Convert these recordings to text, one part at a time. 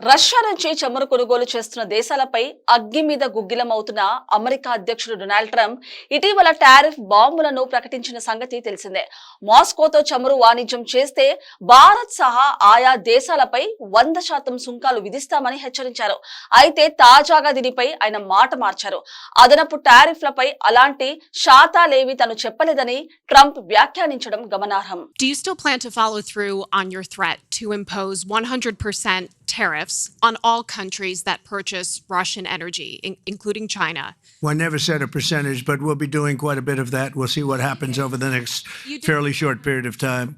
Russia నుంచి చమురు కొనుగోలు చేస్తున్న దేశాలపై అగ్గి మీద గుగ్గిలమవుతున్న అమెరికా అధ్యక్షుడు డొనాల్డ్ ట్రంప్ ఇటీవల టారిఫ్ బాంబులను ప్రకటించిన సంగతి తెలిసిందే. మాస్కోతో చమురు వాణిజ్యం చేస్తే భారత్ సహా ఆయా దేశాలపై వంద శాతం సుంకాలు విధిస్తామని హెచ్చరించారు. అయితే తాజాగా దీనిపై ఆయన మాట మార్చారు. అదనపు టారిఫ్లపై అలాంటి శాతాలేవి తను చెప్పలేదని ట్రంప్ వ్యాఖ్యానించడం గమనార్హం. Do you still plan to follow through on your threat to impose 100% tariffs on all countries that purchase Russian energy, in- including China? Well, I never said a percentage, but we'll be doing quite a bit of that. We'll see what happens over the next fairly short period of time,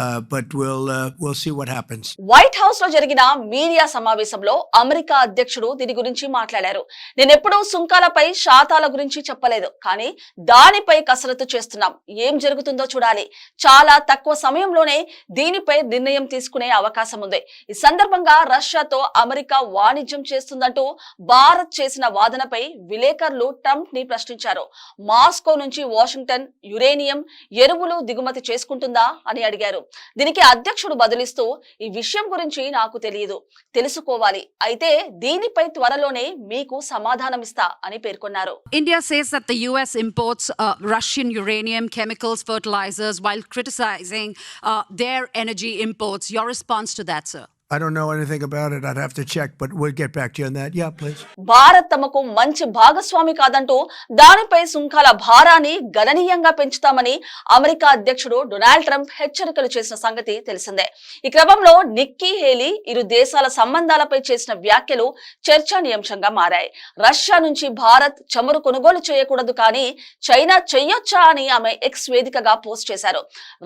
but will will see what happens White హౌస్లో జరిగిన media సమావేశంలో America అధ్యక్షుడు దీని గురించి మాట్లాడారు. నేను ఎప్పుడూ సుంకాలపై శాతాల గురించి చెప్పలేదు. కానీ దానిపై కసరత్తు చేస్తున్నాం. ఏం జరుగుతుందో చూడాలి. చాలా తక్కువ సమయంలోనే దీనిపై నిర్ణయం తీసుకునే అవకాశం ఉంది. ఈ సందర్భంగా రష్యాతో అమెరికా వాణిజ్యం చేస్తుందంటూ భారత్ చేసిన వాదనపై విలేకరులు ట్రంప్ని ప్రశ్నించారు. మాస్కో నుంచి వాషింగ్టన్ యురేనియం ఎరువులు దిగుమతి చేసుకుంటుందా అని అడిగారు. దీనికి అధ్యక్షుడు బదిలిస్తూ ఈ విషయం గురించి నాకు తెలియదు. తెలుసుకోవాలి. అయితే దీనిపై త్వరలోనే మీకు సమాధానం ఇస్తా అని పేర్కొన్నారు. India says that the US imports Russian uranium chemicals fertilizers while criticizing their energy imports your response to that sir I don't know anything about it about have to check but will get back to you on that yeah please Bharat తమకు మంచి భాగస్వామి కాదంటూ దానిపై సుంకాల భారాన్ని గణనీయంగా పెంచుతామని America అధ్యక్షుడు డొనాల్డ్ ట్రంప్ హెచ్చరికలు చేసిన సంగతి తెలిసిందే. ఈ క్రమంలో నిక్కీ హేలీ ఇరు దేశాల సంబంధాలపై చేసిన వ్యాఖ్యలు చర్చనీయాంశంగా మారాయి. రష్యా నుంచి భారత్ చమురు కొనుగోలు చేయకూడదు కానీ చైనా చెయ్యొచ్చా అని ఆమె ఎక్స్ వేదికగా పోస్ట్ చేశారు.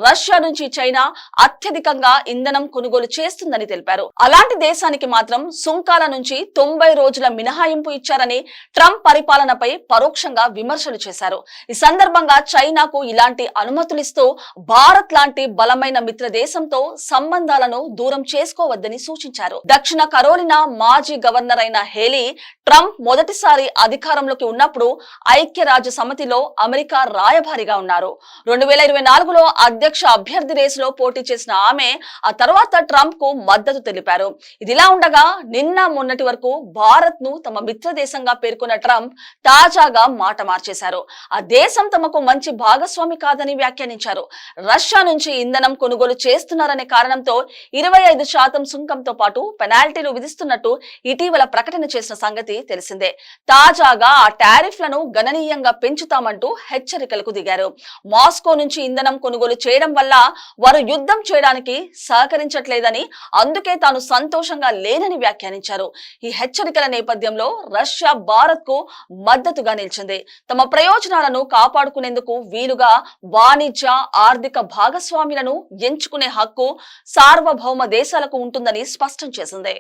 రష్యా నుంచి చైనా అత్యధికంగా ఇంధనం కొనుగోలు చేస్తుందని తెలిపారు. అలాంటి దేశానికి మాత్రం సుంకాల నుంచి తొంభై రోజుల మినహాయింపు ఇచ్చారని ట్రంప్ పరిపాలనపై పరోక్షంగా విమర్శలు చేశారు. ఈ సందర్భంగా చైనాకు ఇలాంటి అనుమతులిస్తూ భారత్ లాంటి బలమైన మిత్ర దేశంతో సంబంధాలను దూరం చేసుకోవద్దని సూచించారు. దక్షిణ కరోలినా మాజీ గవర్నర్ అయిన హేలీ ట్రంప్ మొదటిసారి అధికారంలోకి ఉన్నప్పుడు ఐక్యరాజ్య సమితిలో అమెరికా రాయభారిగా ఉన్నారు. రెండు వేల ఇరవై నాలుగులో అధ్యక్ష అభ్యర్థి రేసులో పోటీ చేసిన ఆమె ఆ తర్వాత ట్రంప్కు మద్దతు తెలిపారు. ఇదిలా ఉండగా నిన్న మొన్నటి వరకు భారత్ను తమ మిత్ర దేశంగా పేర్కొన్న ట్రంప్ తాజాగా మాట మార్చేశారు. ఆ దేశం తమకు మంచి భాగస్వామి కాదని వ్యాఖ్యానించారు. రష్యా నుంచి ఇంధనం కొనుగోలు చేస్తున్నారనే కారణంతో ఇరవై ఐదు శాతం సుంకంతో పాటు పెనాల్టీలు విధిస్తున్నట్టు ఇటీవల ప్రకటన చేసిన సంగతి తెలిసిందే. తాజాగా ఆ టారిఫ్లను గణనీయంగా పెంచుతామంటూ హెచ్చరికలకు దిగారు. మాస్కో నుంచి ఇంధనం కొనుగోలు చేయడం వల్ల వారు యుద్ధం చేయడానికి సహకరించట్లేదని అందుకే తాను సంతోషంగా లేనని వ్యాఖ్యానించారు. ఈ హెచ్చరికల నేపథ్యంలో రష్యా భారత్కు మద్దతుగా నిలిచింది. తమ ప్రయోజనాలను కాపాడుకునేందుకు వీలుగా వాణిజ్య ఆర్థిక భాగస్వాములను ఎంచుకునే హక్కు సార్వభౌమ దేశాలకు ఉంటుందని స్పష్టం చేసింది.